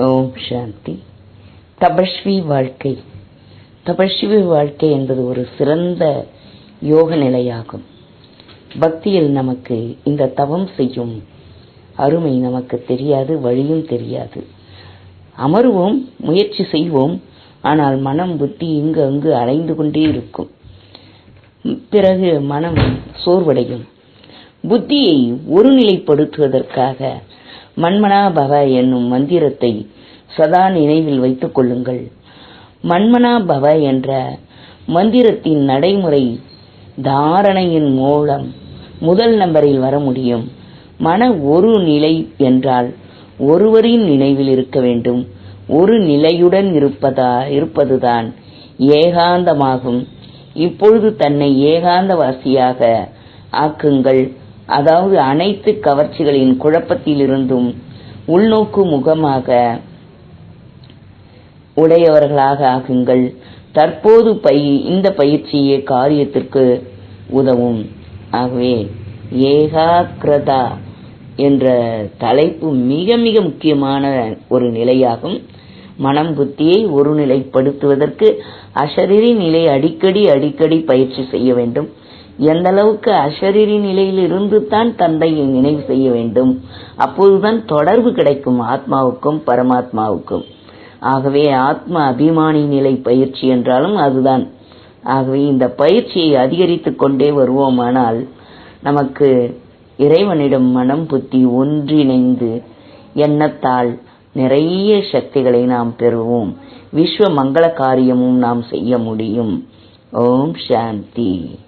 ஓம் சாந்தி. தபஸ்வி வாழ்க்கை. தபஸ்வி வாழ்க்கை என்பது ஒரு சிறந்த யோக நிலையாகும். பக்தியில் நமக்கு இந்த தவம் செய்யும் அருமை நமக்கு தெரியாது வழியும் தெரியாது. அமருவோம் முயற்சி செய்வோம் ஆனால் மனம் புத்தி இங்கு அங்கு அலைந்து கொண்டே இருக்கும். பிறகு மனம் சோர்வடையும். புத்தியை ஒருநிலைப்படுத்துவதற்காக மன்மனா பவ என்னும் மந்திரத்தை சதா நினைவில் வைத்துக் கொள்ளுங்கள். மன்மனா பவ என்ற மந்திரத்தின் நடைமுறை தாரணையின் மூலம் முதல் நம்பரில் வர முடியும். மன ஒரு நிலை என்றால் ஒருவரின் நினைவில் இருக்க வேண்டும். ஒரு நிலையுடன் இருப்பதா இருப்பதுதான் ஏகாந்தமாகும். இப்பொழுது தன்னை ஏகாந்தவாசியாக ஆக்குங்கள். அதாவது அனைத்து கவர்ச்சிகளின் குழப்பத்திலிருந்தும் உள்நோக்கு முகமாக உடையவர்களாக ஆகுங்கள். தற்போது பயி இந்த பயிற்சியே காரியத்திற்கு உதவும். ஆகவே ஏகாகிரதா என்ற தலைப்பு மிக மிக முக்கியமான ஒரு நிலையாகும். மனம் புத்தியை ஒருநிலைப்படுத்துவதற்கு அஷரீரி நிலை அடிக்கடி அடிக்கடி பயிற்சி செய்ய வேண்டும். எந்த அளவுக்கு அஷரீரி நிலையிலிருந்து தான் தந்தையை நினைவு செய்ய வேண்டும்? அப்போதுதான் தொடர்பு கிடைக்கும் ஆத்மாவுக்கும் பரமாத்மாவுக்கும். ஆகவே ஆத்ம அபிமானி நிலை பயிற்சி என்றாலும் அதுதான். ஆகவே இந்த பயிற்சியை அதிகரித்துக் கொண்டே வருவோமானால் நமக்கு இறைவனிடம் மனம் புத்தி ஒன்றிணைந்து எண்ணத்தால் நிறைய சக்திகளை நாம் பெறுவோம். விஸ்வ மங்கள காரியமும் நாம் செய்ய முடியும். ஓம் சாந்தி.